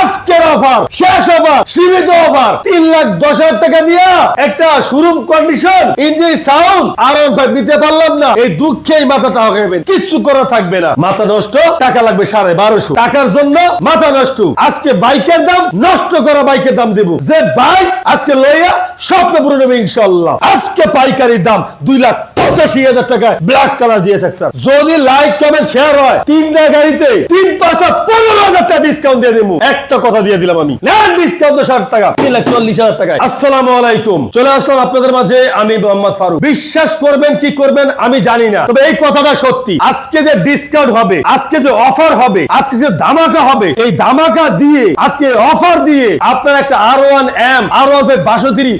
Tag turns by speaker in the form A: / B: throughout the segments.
A: আজকের অফার শেষ অফার সীমিত অফার তিন লাখ দশ হাজার টাকা দিয়া একটা কন্ডিশন ইঞ্জিন সাউন্ড নিতে পারলাম না। এই কিচ্ছু করা থাকবে না। মাথা নষ্ট, টাকা লাগবে সাড়ে বারোশো। টাকার জন্য মাথা নষ্ট। আজকে বাইকের দাম নষ্ট করা বাইকের দাম যে বাইক আজকে লইয়া স্বপ্ন পূরণ হবে ইনশাল্লাহ আজকে পাইকারি দাম দুই লাখ পঁচাশি হাজার টাকায় ব্ল্যাক কালার জিএস যদি লাইক কমেন্ট শেয়ার হয়, তিনটা গাড়িতে তিন পাঁচটা পনেরো হাজার টাকা ডিসকাউন্ট দিয়ে দেবো। একটা কথা দিয়ে দিলাম আমি। আজকে যে অফার হবে, আজকে যে ধামাকা হবে, এই ধামাকা দিয়ে, আজকে অফার দিয়ে আপনার একটা আর ওয়ান এম আর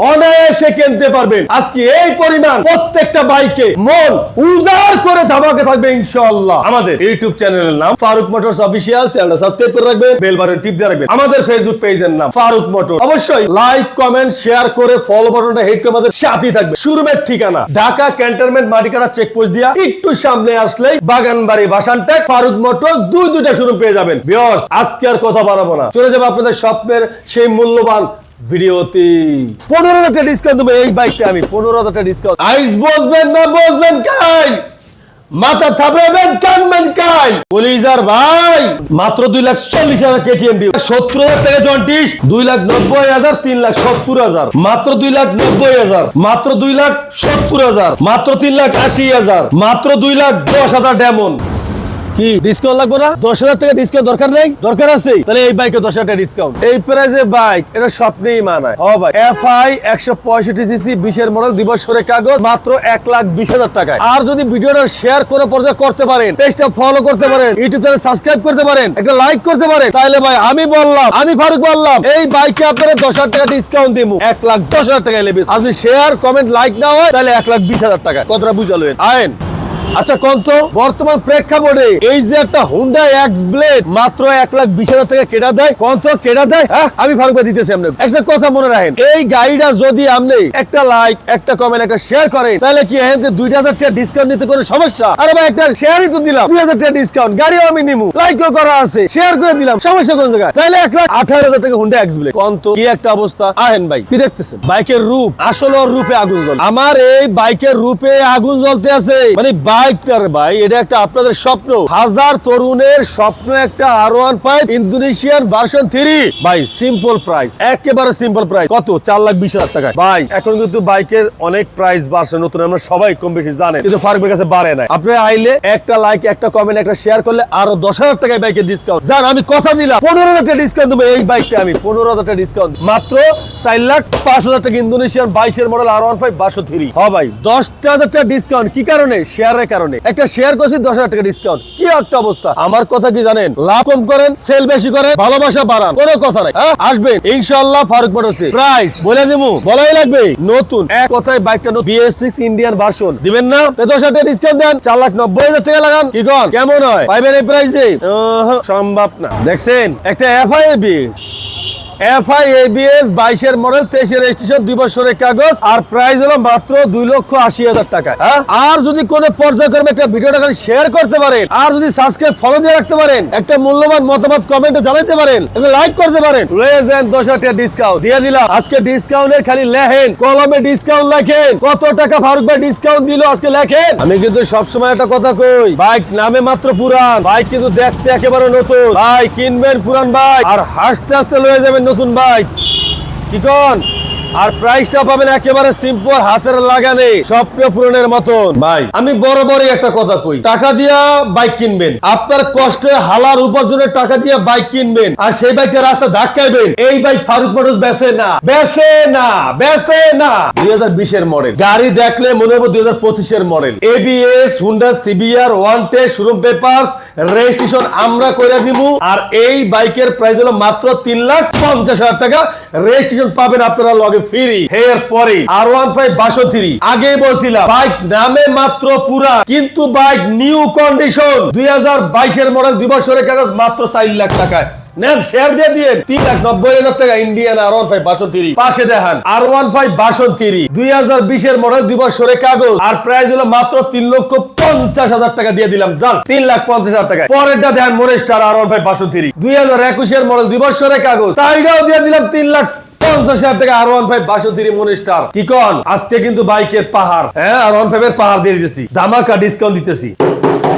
A: অনায়াসে কিনতে পারবেন। আজকে এই পরিমাণ প্রত্যেকটা বাইকে মন উজাড় ধামাকে থাকবে ইনশাআল্লাহ। আমাদের ইউটিউব চ্যানেলের নাম ফারুক মোটরস অফিসিয়াল। চ্যানেলটা সাবস্ক্রাইব করে রাখবেন বেল বাটন টিপ দিয়ে রাখবেন। আমাদের ফেসবুক পেজের নাম ফারুক মোটর অবশ্যই লাইক কমেন্ট শেয়ার করে ফলো বাটনটা হিট করে আমাদের সাথেই থাকবে। শোরুমের ঠিকানা ঢাকা ক্যান্টনমেন্ট মাটিকাটা চেকপোস্ট দিয়া একটু সামনে আসলেই বাগানবাড়ি বাসানটেক ফারুক মোটর দুই দুইটা শোরুম পেয়ে যাবেন। ভিউয়ার্স আজকে আর কথা বাড়াবো না। চলে যাব আপনাদের স্বপ্নের সেই মূল্যবান ভিডিওতে। পনেরো হাজার ডিসকাউন্ট দেবো। এই বাইকটা আমি পনেরো হাজার ডিসকাউন্ট আইস বসবেন না বসবেন কাই মাথা থাপড়াবেন, কানবেন কান পুলিশার ভাই, মাত্র দুই লাখ চল্লিশ হাজার কেটিএম বিল। সত্তর হাজার টাকা জন্টিস, দুই লাখ নব্বই হাজার, তিন লাখ সত্তর হাজার। মাত্র দুই লাখ নব্বই হাজার, মাত্র দুই লাখ সত্তর হাজার, মাত্র তিন লাখ আশি হাজার, মাত্র দুই লাখ দশ হাজার ডেমন। কি ডিসকাউন্ট লাগবে না? দশ হাজার টাকা ডিসকাউন্ট দরকার নেই? দরকার আছে তাহলে এই বাইকে দশ হাজার ডিসকাউন্ট এই বাইক এটা স্বপ্নেই মানায়। ভাই। এফ আই একশো পঁয়ষট্টি সিসি বিশের মডেল দুই বছরের কাগজ, মাত্র এক লাখ বিশ হাজার টাকায়। আর যদি ভিডিওটা শেয়ার করে পর্যায়ে করতে পারেন পেজটা ফলো করতে পারেন ইউটিউব চ্যানেল সাবস্ক্রাইব করতে পারেন, একটা লাইক করতে পারেন, তাহলে ভাই আমি বললাম, আমি ফারুক বললাম, এই বাইকে আপনারা দশ হাজার টাকা ডিসকাউন্ট দিব এক লাখ দশ হাজার টাকা যদি শেয়ার কমেন্ট লাইক না হয়, তাহলে এক লাখ বিশ হাজার টাকা কতটা বুঝালেন। আইন আচ্ছা কোন তো? বর্তমান প্রেক্ষাপটে এই যে একটা হুন্ডা এক্স ব্লেড মাত্র এক লাখ বিশ হাজার টাকা কেটা দেয়, কোন তো কেটা দেয়? হ্যাঁ আমি ফারুক দিতেছি আপনি একটা কথা মনে রাখেন, এই গাড়িটা যদি আপনি একটা লাইক একটা কমেন্ট একটা শেয়ার করেন, তাহলে কি এখান থেকে দুই হাজার টাকা ডিসকাউন্ট নিতে কোনো সমস্যা? আরে ভাই, একটা শেয়ারই তো দিলাম, দুই হাজার টাকা ডিসকাউন্ট গাড়িও আমি নিমু লাইকও করা আছে শেয়ার করে দিলাম, সমস্যা কোন জায়গায়? তাহলে এক লাখ আঠারো হাজার টাকা হুন্ডা এক্স ব্লেড কোন তো, কি একটা অবস্থা? আহেন ভাই, কি দেখতেছেন? বাইকের রূপ, আসল রূপে আগুন জ্বলে। আমার এই বাইকের রূপে আগুন জ্বলতে আছে মানে বাইকটার ভাই, এটা একটা আপনাদের স্বপ্ন। হাজার তরুণের স্বপ্ন একটা R one five Indonesian version three ভাই সিম্পল প্রাইস একেবারে সিম্পল প্রাইস কত? চার লাখ বিশ হাজার টাকা ভাই, এখন কিন্তু বাইকের অনেক প্রাইস বাড়ছে, নতুন, আমরা সবাই কম বেশি জানেন। কিন্তু ফারুকের কাছে বাড়ে নাই। আপনি আইলে একটা লাইক একটা কমেন্ট একটা শেয়ার করলে আরও দশ হাজার টাকায় বাইকের ডিসকাউন্ট জান, আমি কথা দিলাম, পনেরো হাজার ডিসকাউন্ট দেবো এই বাইকটা আমি, পনেরো হাজার ডিসকাউন্ট মাত্র চার লাখ পাঁচ হাজার টাকা ইন্দোনেশিয়ান বাইশের মডেল আর ওয়ান ফাইভ বারোশো থ্রি হ ভাই, দশটা হাজার টাকা ডিসকাউন্ট কি কারণে? শেয়ারের কারণে। একটা শেয়ার করছি দশ হাজার টাকা ডিসকাউন্ট কি একটা অবস্থা? আমার কথা কি জানেন? লাভ কম করেন সেল বেশি করেন, ভালোবাসা বাড়ান, কোনো কথা নাই। হ্যাঁ? আসবেন। ইনশাল্লাহ ফারুক মোটরসে প্রাইস বলে দেবো বলাই লাগবে, নতুন, এক কথায় বাইকটা বিএস সিক্স ইন্ডিয়ান ভার্সন দিবেন না? দশ হাজার টাকা ডিসকাউন্ট দেন, চার লাখ নব্বই হাজার টাকা লাগান। কি কন? কেমন হয়? পাইবেন এই প্রাইসে সম্ভব না। দেখছেন? একটা এফআই বিএস এফআই বাইশের মডেল, তেইশের রেজিস্ট্রেশন দুই বছরের কাগজ, আর প্রাইস হলো মাত্র দুই লক্ষ আশি হাজার টাকা। হ্যাঁ? আর যদি পর্যায়ক্রমে একটা ভিডিওটা শেয়ার করতে পারেন। আর যদি সাবস্ক্রাইব ফলো দিয়ে রাখতে পারেন, একটা মূল্যবান মতামত কমেন্টে জানাতে পারেন লাইক করতে পারেন। দশ হাজার ডিসকাউন্ট দিয়ে দিলাম। আজকে ডিসকাউন্টের খালি লেখেন, কলমে ডিসকাউন্ট লেখেন। কত টাকা ফারুক ভাই ডিসকাউন্ট দিল আজকে লেখেন? আমি কিন্তু সবসময় একটা কথা কই বাইক নামে মাত্র পুরান বাইক কিন্তু দেখতে একেবারে নতুন। ভাই কিনবেন পুরান বাইক আর হাসতে হাসতে লয়ে যাবেন নতুন বাইক। কি কন? আর প্রাইসটা পাবেন একেবারে সিম্পল হাতের লাগানে, স্বপ্ন পূরণের মতন। ভাই, আমি বড় বড় একটা কথা কই, টাকা দিয়া বাইক কিনবেন। আপনার কষ্টে হালার উপার্জনের টাকা দিয়া বাইক কিনবেন। আর সেই বাইকটা রাস্তা ধাক্কাইবেন। এই বাইক ফারুক মোটরস বেচে না বেচে না বেচে না। দুই হাজার বিশের মডেল গাড়ি দেখলে মনে হবে দুই হাজার পঁচিশের model ABS Honda CBR one টে শোরুম পেপার্স রেজিস্ট্রেশন আমরা করে দিব আর এই বাইকের প্রাইস হলো মাত্র তিন লাখ পঞ্চাশ হাজার টাকা। রেজিস্ট্রেশন পাবেন আপনারা লগে ফ্রি। এর পরে আর ওয়ান ফাইভ বাষট্টি। আগে বলছিলাম বাইক নামে মাত্র পুরা, কিন্তু বাইক নিউ কন্ডিশন দুই বাইশের মডেল দুই বছরের কাগজ মাত্র চার লাখ টাকায়। নেন শেয়ার দিয়ে তিন লাখ নব্বই হাজার টাকা ইন্ডিয়ান আর ওয়ান ফাইভ পাশে দেখান আর ওয়ান ফাইভ দুই হাজার বিশের মডেল দুই কাগজ। আর প্রাইস হলো মাত্র তিন লক্ষ পঞ্চাশ হাজার টাকা দিয়ে দিলাম। জান তিন লাখ পঞ্চাশ হাজার টাকা পরেরটা দেখান মনেস্টার আর ওয়ান ফাইভ দুই হাজার একুশের মডেল দুই বছরের কাগজ। তাইটাও দিয়ে দিলাম তিন লাখ ওয়ান ফাইভ কি কিন্তু বাইকের পাহাড় হ্যাঁ আর ওয়ান ফাইভ এর পাহাড় দিয়ে দিতেছি। দামাকা ডিসকাউন্ট দিতেছি।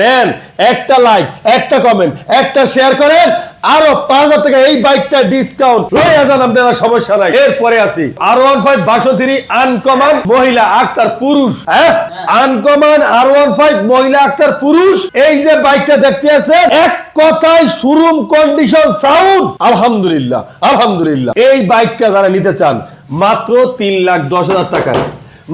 A: নেন, একটা লাইক একটা কমেন্ট একটা শেয়ার করেন। আরও পাঁচ হাজার টাকা এই বাইকটা ডিসকাউন্ট লয়ে যান আপনারা সমস্যা নাই। এরপরে আসি আর ওয়ান ফাইভ বাসন্তী আনকমন মহিলা আক্তার পুরুষ। হ্যাঁ? আনকমন আর ওয়ান ফাইভ মহিলা আক্তার পুরুষ। এই যে বাইকটা দেখতে আছেন, এক কথায় শোরুম কন্ডিশন সাউন্ড আলহামদুলিল্লাহ আলহামদুলিল্লাহ। এই বাইকটা যারা নিতে চান, মাত্র তিন লাখ দশ হাজার টাকায়।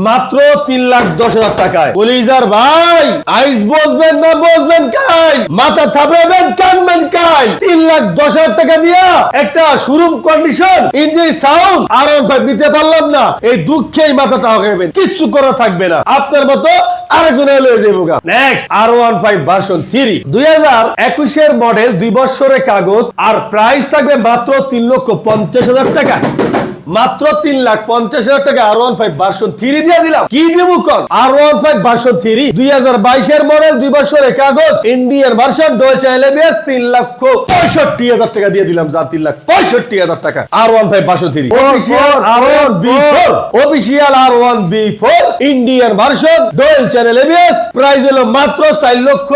A: মাত্র তিন লাখ দশ হাজার টাকায়। কলিজার ভাই, আইস বসবেন না বসবেন কাই? মাথা থাপড়াবেন কানবেন কাই? তিন লাখ দশ হাজার টাকা দিয়া একটা শোরুম কন্ডিশন ইঞ্জিন সাউন্ড আর নিতে পারলাম না। এই দুঃখেই মাথাটা হকাইবেন কিচ্ছু করা থাকবে না। আপনার মতো আরেকজন এলো যাব next R one five version three দুই হাজার একুশের মডেল দুই বছরের কাগজ, আর প্রাইস থাকবে মাত্র তিন লক্ষ পঞ্চাশ হাজার টাকা মাত্র তিন লাখ পঞ্চাশ হাজার টাকা R one five version three দিয়ে দিলাম। কি দিব কর R one five version three দুই হাজার বাইশের মডেল দুই বছরের কাগজ ইন্ডিয়ান ভার্সন ডোল চাইলে বেশ তিন লক্ষ পঁয়ষট্টি হাজার টাকা দিয়ে দিলাম যা তিন লাখ পঁয়ষট্টি হাজার টাকা। R one five version three official R one B four official R one B four Indian version dual channel ABS price হলো মাত্র চার লক্ষ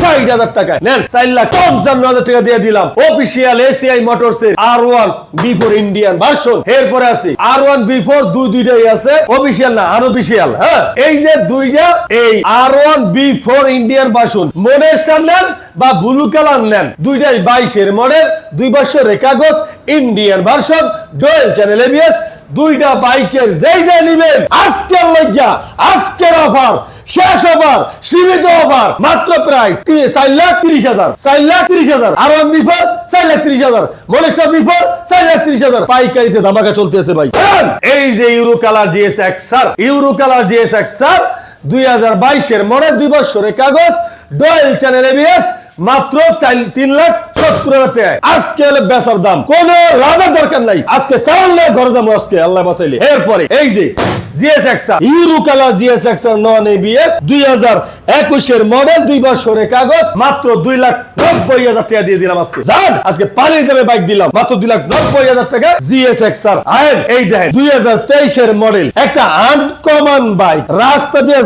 A: ষাট হাজার টাকায়। নেন, চার লাখ। পঞ্চান্ন হাজার টাকা দিয়ে দিলাম। অফিসিয়াল এসিআই মোটরস এর আর ওয়ান ইন্ডিয়ান ভার্সন এরপরে আছে। আর ওয়ান দুই দুইটাই আছে। অফিসিয়াল না আনঅফিসিয়াল হ্যাঁ? এই যে দুইটা, এই R one Indian version monster নেন বা ব্লু কালার নেন। দুইটাই বাইশের মডেল দুই বছরের কাগজ Indian version dual channel ABS দুইটা বাইকের যেইটা নিবেন, আজকের লজ্জা, আজকের অফার শেষ অফার সীমিত অফার মাত্র প্রাইস চার লাখ তিরিশ হাজার, চার লাখ তিরিশ হাজার। আর ওয়ান বিফোর চার লাখ তিরিশ হাজার। মনেস্টার বিফোর চার লাখ তিরিশ হাজার। পাইকারিতে ধামাকা চলতেছে ভাই। এই যে Euro colour GS X R Euro colour GS X R দুই হাজার বাইশের মডেল দুই বছরের কাগজ ডয়েল চ্যানেল এবিএস মাত্র চার- তিন লাখ সত্তর হাজার টাকায়। আজকে বেচার দাম। কোন লাভের দরকার নাই। আজকে চাইলে ঘরে দাম আজকে, আল্লাহ বাসাইলে এরপরে, এই যে GS X R Euro colour GS দুই হাজার একুশের মডেল দুই বছরের কাগজ, মাত্র দুই লাখ নব্বই হাজার দিয়ে দিলাম আজকে। জান বাইক দিলাম, মাত্র দুই লাখ নব্বই হাজার টাকা দুই হাজার তেইশের মডেল একটা আনকমন বাইক রাস্তা দিয়ে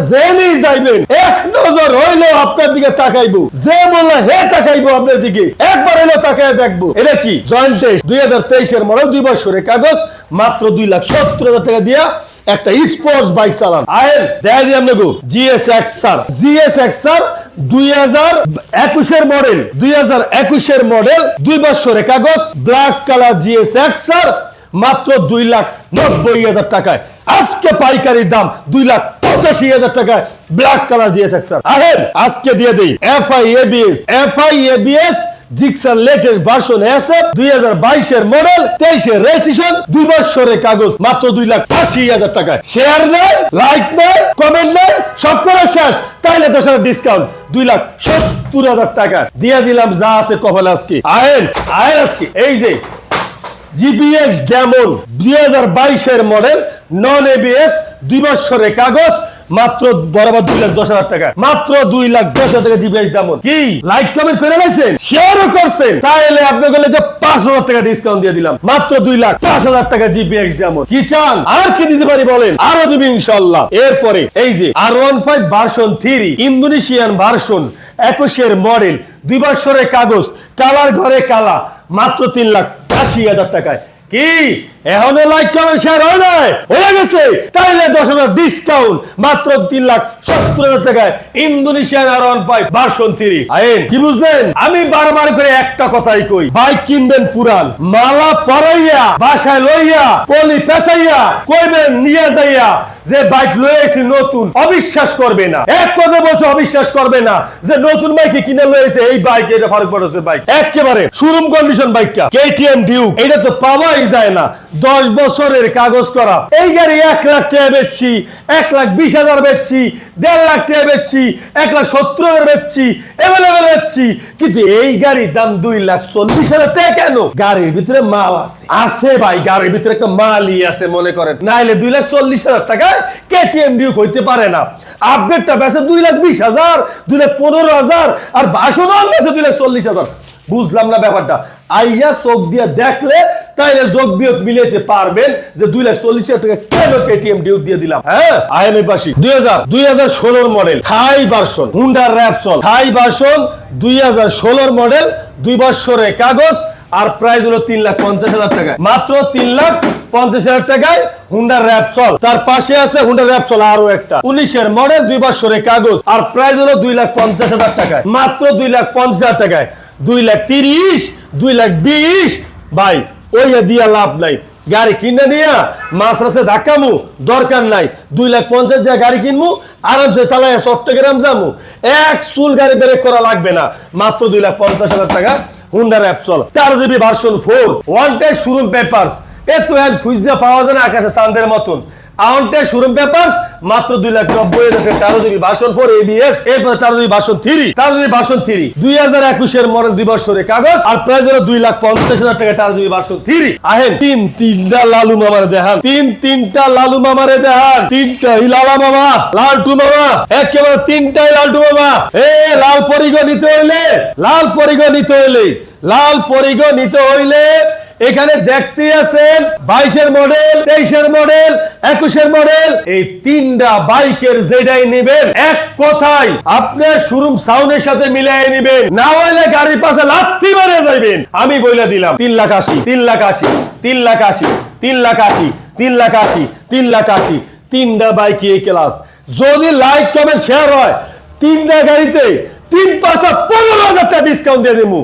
A: এক নজর হইলেও আপনার দিকে তাকাইবো। যে বললে হে তাকাইবো আপনার দিকে, একবার হইলেও তাকায় দেখব। এটা কি? জয়েন্ট টেস্ট, দুই হাজার তেইশের মডেল দুই বছরের কাগজ, মাত্র দুই লাখ সত্তর হাজার টাকা দিয়া একটা স্পোর্টস বাইক চালান। আয়েন দেখা দিই আপনাকে জিএস এক্সার জিএস এক্সার দুই হাজার একুশের মডেল দুই হাজার একুশের মডেল দুই বছরের কাগজ ব্ল্যাক কালার জিএস এক্সার মাত্র দুই লাখ নব্বই হাজার টাকায়। আজকে পাইকারি দাম দুই লাখ পঁচাশি হাজার টাকায় ব্ল্যাক কালার জিএস এক্সার আহেন আজকে দিয়ে দিই। F I ABS F I ABS Gixxer latest version SF দুই হাজার বাইশের মডেল, তেইশের রেজিস্ট্রেশন দুই বছরের কাগজ, মাত্র দুই লাখ আশি হাজার টাকায়। শেয়ার নেই লাইক নেই কমেন্ট নেই, সব করে শেষ। তাইলে দশ হাজার ডিসকাউন্ট দুই লাখ সত্তর হাজার টাকা দিয়ে দিলাম যা আছে কপাল আজকে। আয়েন আয়েন আজকে। এই যে জিপিএক্স যেমন দুই হাজার বাইশের মডেল নন এবিএস দুই বছরের কাগজ মাত্র বরাবর দুই লাখ দশ হাজার টাকা। মাত্র দুই লাখ দশ হাজার টাকা জিপিএস যেমন কি? লাইক কমেন্ট করে লাইছেন? শেয়ারও করছেন? তাহলে আপনি বলে যে পাঁচ হাজার টাকা ডিসকাউন্ট দিয়ে দিলাম। মাত্র দুই লাখ পাঁচ হাজার টাকা জিপিএক্স যেমন কি চান? আর কি দিতে পারি বলেন? আরও দিবি ইনশাল্লাহ। এরপরে, এই যে R one five version three, Indonesian version, একুশের মডেল, দুই বছরের কাগজ, কালার ঘরে কালা, মাত্র তিন লাখ আশি হাজার টাকায়। কি? এখনও লাইক কমেন্ট শেয়ার হয় নাই? হয়ে গেছে। তাইলে দশ হাজার ডিসকাউন্ট মাত্র তিন লাখ সত্তর হাজার টাকায় ইন্দোনেশিয়ান আর ভার্সন থ্রি আইন, কি বুঝলেন? আমি বারবার করে একটা কথাই কই, বাইক কিনবেন পুরান, মালা পরাইয়া, বাসায় লইয়া, পলি পেঁচাইয়া, কইবেন নিয়ে যাইয়া, যে বাইক লয়েছি নতুন, অবিশ্বাস করবে না। এক কথা বলছে, অবিশ্বাস করবে না, যে নতুন বাইকে কিনে লয়েছে এই বাইক, এটা ফারুক মোটরসের বাইক। একেবারে শোরুম কন্ডিশন বাইকটা কেটিএম ডিউ এটা তো পাওয়াই যায় না। দশ বছরের কাগজ করা। এই গাড়ি এক লাখ টাকা বেচছি, এক লাখ বিশ হাজার বেচছি, দেড় লাখ টাকা বেচছি, এক লাখ সত্তর হাজার বেচছি এভেলেবেল বেচছি। কিন্তু এই গাড়ির দাম দুই লাখ চল্লিশ হাজার টাকা কেন? গাড়ির ভিতরে মাল আছে। আছে ভাই, গাড়ির ভিতরে একটা মালই আছে, মনে করেন। নাইলে দুই লাখ চল্লিশ হাজার টাকায় কেটিএম ডিউক হইতে পারে না। আপডেটটা বেছে দুই লাখ বিশ হাজার, দুই লাখ পনেরো হাজার, আর বাসনও বেছে দুই লাখ চল্লিশ হাজার। বুঝলাম না ব্যাপারটা। আইয়া চোখ দিয়ে দেখলে তাইলে যোগ বিয়োগ মিলাইতে পারবেন যে দুই লাখ চল্লিশ হাজার টাকা কেন কেটিএম ডিউক দিয়ে দিলাম হ্যাঁ? আইএমএ পাশি দুই হাজার দুই হাজার ষোলোর মডেল থাই ভার্সন হুন্ডার র্যাপসল থাই ভার্সন দুই হাজার ষোলোর মডেল দুই বছরের কাগজ, আর প্রাইস হলো তিন লাখ পঞ্চাশ হাজার টাকা মাত্র তিন লাখ পঞ্চাশ হাজার টাকায় হুন্ডা র্যাপসল তার পাশে আছে হুন্ডা র্যাপসল আরও একটা। উনিশের মডেল দুই বছরের কাগজ, আর প্রাইস হলো দুই লাখ পঞ্চাশ হাজার টাকায়। মাত্র দুই লাখ পঞ্চাশ হাজার টাকায়। দুই লাখ তিরিশ, দুই লাখ বিশ। ভাই ওই দিয়া লাভ নাই। গাড়ি কিনে নিয়া মাছ রাসে ধাক্কামু দরকার নাই। দুই লাখ পঞ্চাশ দিয়ে গাড়ি কিনবো আরামসে চালাই চট্টগ্রাম যাব এক চুল গাড়ি ব্রেক করা লাগবে না। মাত্র দুই লাখ পঞ্চাশ হাজার টাকা। হুন্ডা র্যাপসল চার GB version four one time showroom papers এত হ্যান্ড খুঁজতে পাওয়া যায় না আকাশে চান্দের মতন। শোরুম পেপার্স মাত্র দুই লাখ নব্বই হাজার ফোর এবিএস থ্রি থ্রি দুই হাজার একুশের মডেল দুই বছরের কাগজ, আর হলো দুই লাখ পঞ্চাশ হাজার টাকা থ্রি আহেন, তিন তিনটা লালু মামারে দেখান, তিন তিনটা লালু মামারে দেখান তিনটা লালা মামা, লালটু মামা, একেবারে তিনটাই লালটু মামা। এ, লাল পরিগ নিতে হইলে, লাল পরিগ নিতে হইলে লাল পরিগ নিতে হইলে এখানে দেখতে আছেন বাইশের মডেল, তেইশের মডেল, একুশের মডেল। এই তিনটা বাইকের যেটাই নেবেন, এক কথায় আপনার শোরুম সাউন্ডের সাথে মিলাই নেবেন। না হইলে গাড়ির পাশে লাথি মারে যাইবেন। আমি বইলা দিলাম, তিন লাখ আশি, তিন লাখ আশি, তিন লাখ আশি, তিন লাখ আশি, তিন লাখ আশি, তিন লাখ আশি। তিনটা বাইক এই ক্লাস যদি লাইক কমেন্ট শেয়ার হয়, তিনটা গাড়িতে তিন পাঁচটা পনেরো হাজার টাকা ডিসকাউন্ট দিয়ে দেবো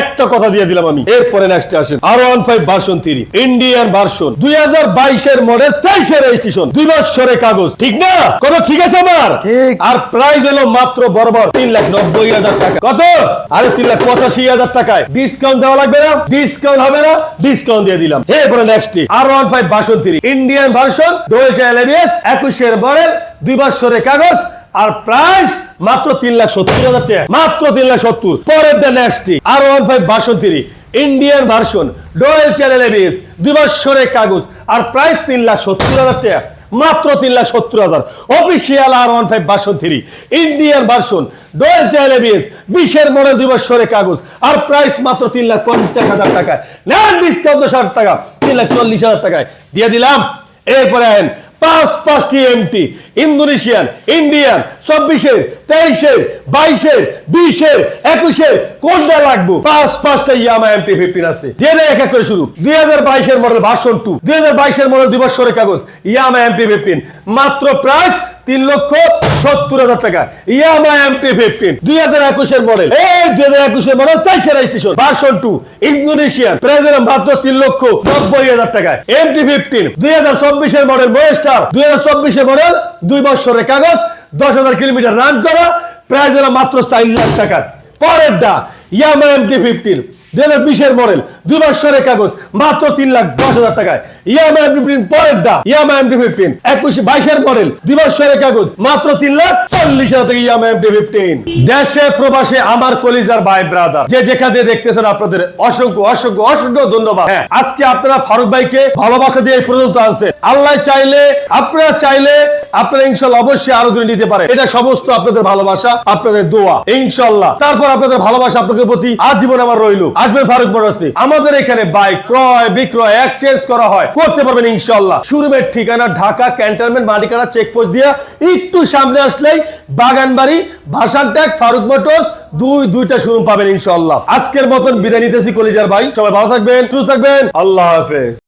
A: একটা কথা দিয়ে দিলাম আমি। এরপরে নেক্সট আসেন। R one five version three Indian version দুই হাজার বাইশের মডেল তেইশের রেজিস্ট্রেশন দুই বছরের কাগজ। ঠিক না? কত? ঠিক আছে আমার? আর প্রাইস হলো মাত্র বরাবর তিন লাখ নব্বই হাজার টাকা। কত? আরে তিন লাখ পঁচাশি হাজার টাকায়। ডিসকাউন্ট দেওয়া লাগবে না? ডিসকাউন্ট হবে না? ডিসকাউন্ট দিয়ে দিলাম। এরপরে next R one five version three Indian version dual L ABS একুশের মডেল দুই বছরের কাগজ আর প্রাইস মাত্র তিন লাখ সত্তর হাজার টাকা। মাত্র তিন লাখ সত্তর। পরের the next R one five three Indian version dual channel ABS দুই কাগজ। আর প্রাইস তিন লাখ সত্তর হাজার টাকা। মাত্র তিন লাখ সত্তর হাজার। Official R one five version three Indian version dual channel ABS বিশের মডেল দুই কাগজ। আর প্রাইস মাত্র তিন লাখ পঞ্চাশ হাজার টাকায়। নেন ডিসকাউন্ট হাজার টাকা, তিন লাখ চল্লিশ হাজার টাকায়। দিয়ে দিলাম। এরপরে আইন পাঁচ পাঁচটি এমটি ইন্দোনেশিয়ান, ইন্ডিয়ান চব্বিশের তেইশের, বাইশের, বিশের, একুশের, কোনটা লাগবো? পাঁচ পাঁচটা ইয়ামা এমপি ফিফটিন আছে। দিয়ে এক এক করে শুরু। দুই হাজার বাইশের মডেল ভার্সন টু দুই হাজার বাইশের মডেল দুই বছরের কাগজ, ইয়ামা এমপি ফিফটিন মাত্র প্রাইস তিন লক্ষ সত্তর হাজার টাকা। ইয়ামা এমটি ফিফটিন, দুই হাজার একুশের মডেল এই দুই হাজার একুশের মডেল তেইশের registration version two Indonesian price মাত্র তিন লক্ষ নব্বই হাজার টাকায়। এমটি ফিফটিন, দুই হাজার চব্বিশের মডেল মহেস্টার দুই হাজার চব্বিশের মডেল দুই বছরের কাগজ, দশ হাজার কিলোমিটার রান করা প্রাইস মাত্র চার লাখ টাকা। পরের ডা ইয়ামা এমটি ফিফটিন, দুই হাজার বিশের মডেল দুই বছরের কাগজ, মাত্র তিন লাখ দশ হাজার টাকায়। ইয়ামা ডা ইয়ামা ফিফটিন, একুশ বাইশের মডেল। দুই বছরের কাগজ, মাত্র তিন লাখ চল্লিশ হাজার টাকা ইয়ামা ফিফটিন। দেশে প্রবাসে আমার কলিজার ভাই ব্রাদার যে যেখানে দেখতেছেন আপনাদের অসংখ্য অসংখ্য অসংখ্য ধন্যবাদ। হ্যাঁ আজকে আপনারা ফারুক ভাইকে ভালোবাসা দিয়ে এই পর্যন্ত আল্লাহ চাইলে, আপনারা চাইলে, আপনারা অবশ্যই আরও দূরে নিতে পারে এটা সমস্ত আপনাদের ভালোবাসা, আপনাদের দোয়া, ইনশাল্লাহ। তারপর আপনাদের ভালোবাসা আপনাদের প্রতি আজীবন আমার রইল। আসবেন ফারুক মোটরসে আমাদের এখানে বাইক ক্রয়, বিক্রয় এক্সচেঞ্জ করা হয়। করতে পারবেন ইনশাল্লাহ। শোরুমের ঠিকানা ঢাকা, ক্যান্টনমেন্ট, মালিকানা চেকপোস্ট দিয়ে একটু সামনে আসলেই বাগানবাড়ি ভাসান ট্যাগ ফারুক মোটরস, দুই, দুইটা শোরুম পাবেন ইনশাল্লাহ। আজকের মতন বিদায় নিতেছি কলিজার ভাই। সবাই ভালো থাকবেন, সুস্থ থাকবেন। আল্লাহ হাফেজ।